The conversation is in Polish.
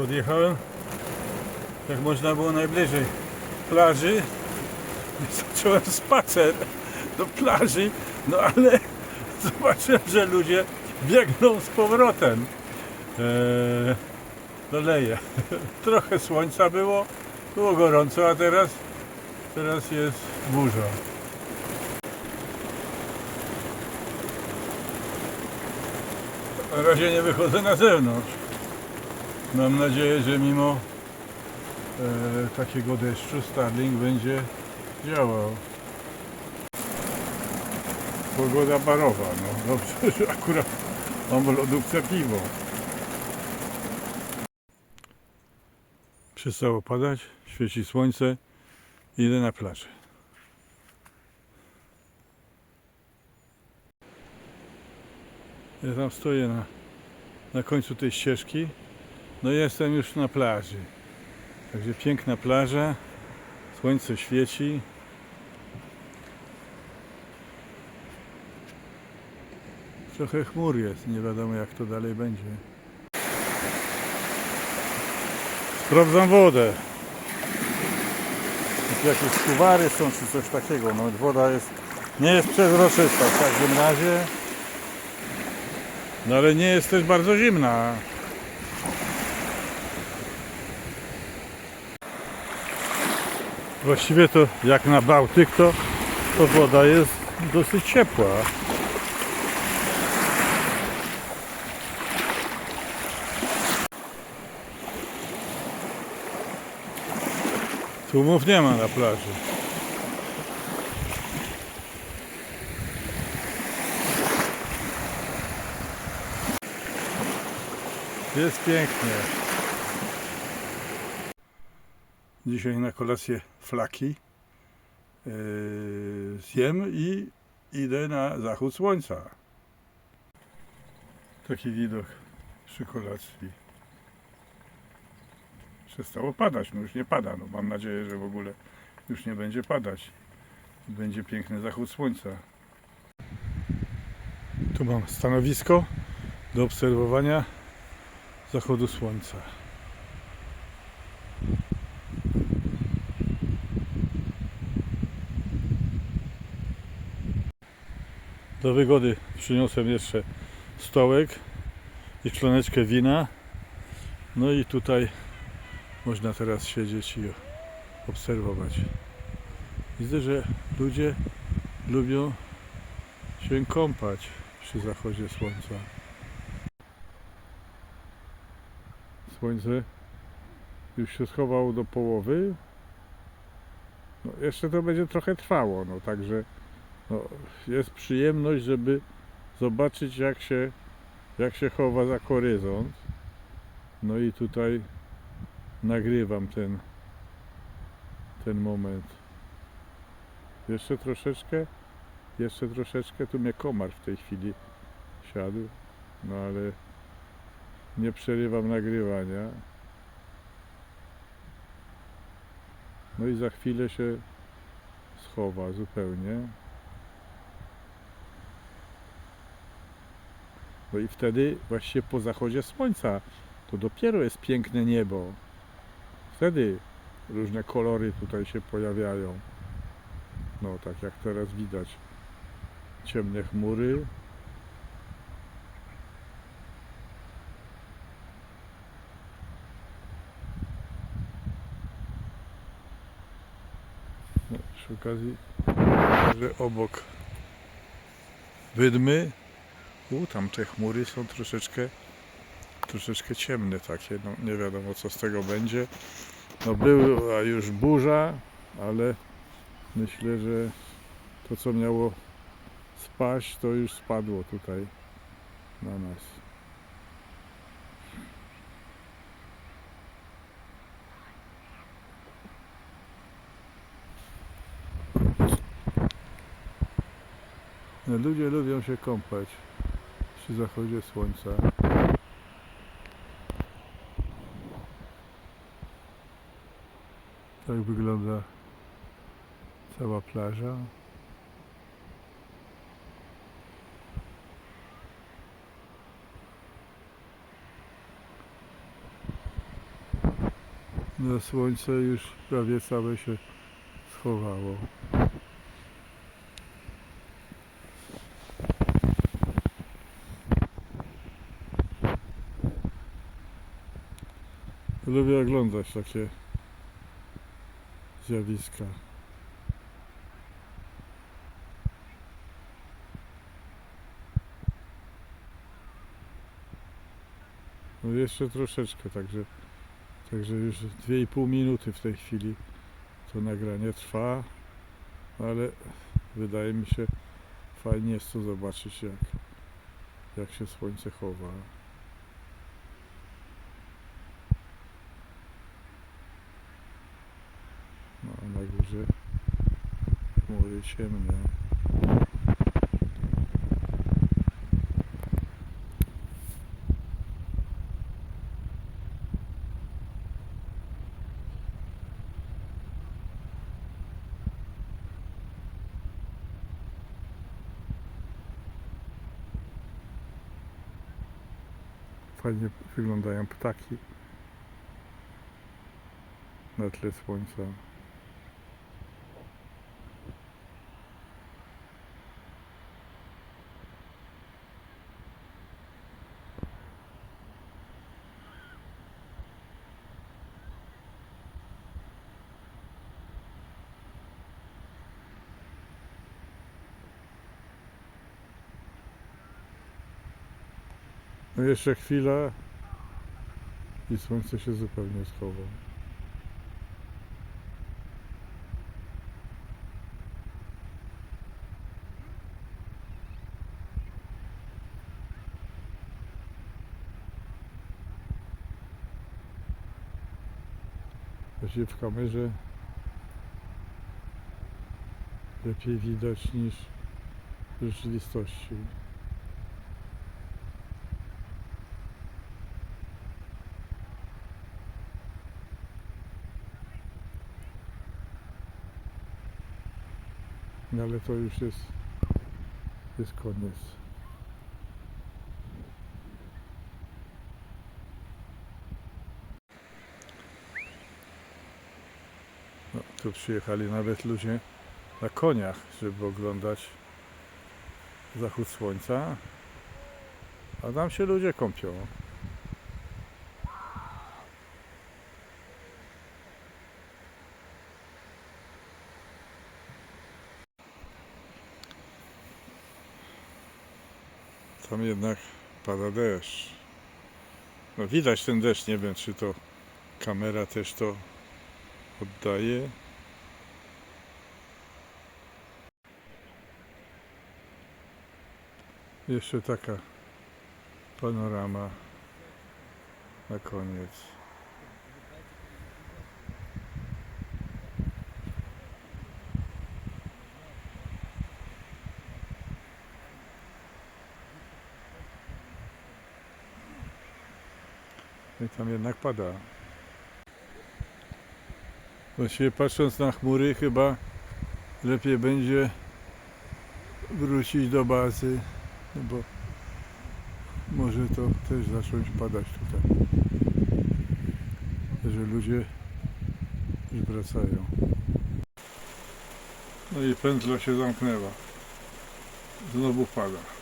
Podjechałem, jak można było najbliżej plaży. Zacząłem spacer do plaży, no ale zobaczyłem, że ludzie biegną z powrotem. Eee, leje. Trochę słońca było, było gorąco, a teraz, teraz jest burza. Na razie nie wychodzę na zewnątrz. Mam nadzieję, że mimo e, takiego deszczu Starlink będzie działał. Pogoda barowa, no dobrze, że akurat mam lodówce piwo. Przestało padać, świeci słońce, idę na plażę. Ja tam stoję na, na końcu tej ścieżki. No jestem już na plaży. Także piękna plaża. Słońce świeci. Trochę chmur jest, nie wiadomo jak to dalej będzie. Sprawdzam wodę. Jakieś suwary są, czy coś takiego. No woda jest, nie jest przezroczysta w każdym razie. No ale nie jest też bardzo zimna. Właściwie to jak na Bałtyk to, to woda jest dosyć ciepła. Tłumów nie ma na plaży. Jest pięknie. Dzisiaj na kolację flaki yy, zjem i idę na zachód słońca. Taki widok przy kolacji. Przestało padać, no już nie pada. No mam nadzieję, że w ogóle już nie będzie padać. Będzie piękny zachód słońca. Tu mam stanowisko do obserwowania zachodu słońca. Do wygody przyniosłem jeszcze stołek i szklaneczkę wina. No i tutaj można teraz siedzieć i obserwować. Widzę, że ludzie lubią się kąpać przy zachodzie słońca. Słońce już się schowało do połowy. No, jeszcze to będzie trochę trwało, no także no, jest przyjemność, żeby zobaczyć jak się, jak się chowa za horyzont. No i tutaj nagrywam ten, ten moment. Jeszcze troszeczkę, jeszcze troszeczkę, tu mnie komar w tej chwili siadł, no ale nie przerywam nagrywania. No i za chwilę się schowa zupełnie. No i wtedy właściwie po zachodzie słońca to dopiero jest piękne niebo. Wtedy różne kolory tutaj się pojawiają. No tak jak teraz widać. Ciemne chmury. No, przy okazji, że obok wydmy, u, tam te chmury są troszeczkę troszeczkę ciemne takie, no nie wiadomo co z tego będzie. No była już burza, ale myślę, że to co miało spaść, to już spadło tutaj na nas. Ludzie lubią się kąpać przy zachodzie słońca. Tak wygląda cała plaża. No słońce już prawie całe się schowało. Lubię oglądać takie zjawiska. No jeszcze troszeczkę, także, także już 2,5 minuty w tej chwili to nagranie trwa, ale wydaje mi się fajnie jest to zobaczyć jak, jak się słońce chowa. No, górze chmury ciemne. Fajnie wyglądają ptaki na tle słońca. No jeszcze chwila i słońce się zupełnie schowa. Właściwie w kamerze lepiej widać niż w rzeczywistości. No ale to już jest, jest koniec. No, tu przyjechali nawet ludzie na koniach, żeby oglądać zachód słońca. A tam się ludzie kąpią. Tam jednak pada deszcz. No widać ten deszcz, nie wiem czy to kamera też to oddaje. Jeszcze taka panorama na koniec. I tam jednak pada. Właściwie patrząc na chmury chyba lepiej będzie wrócić do bazy, no bo może to też zacząć padać tutaj. Że ludzie już wracają. No i pętla się zamknęła. Znowu pada.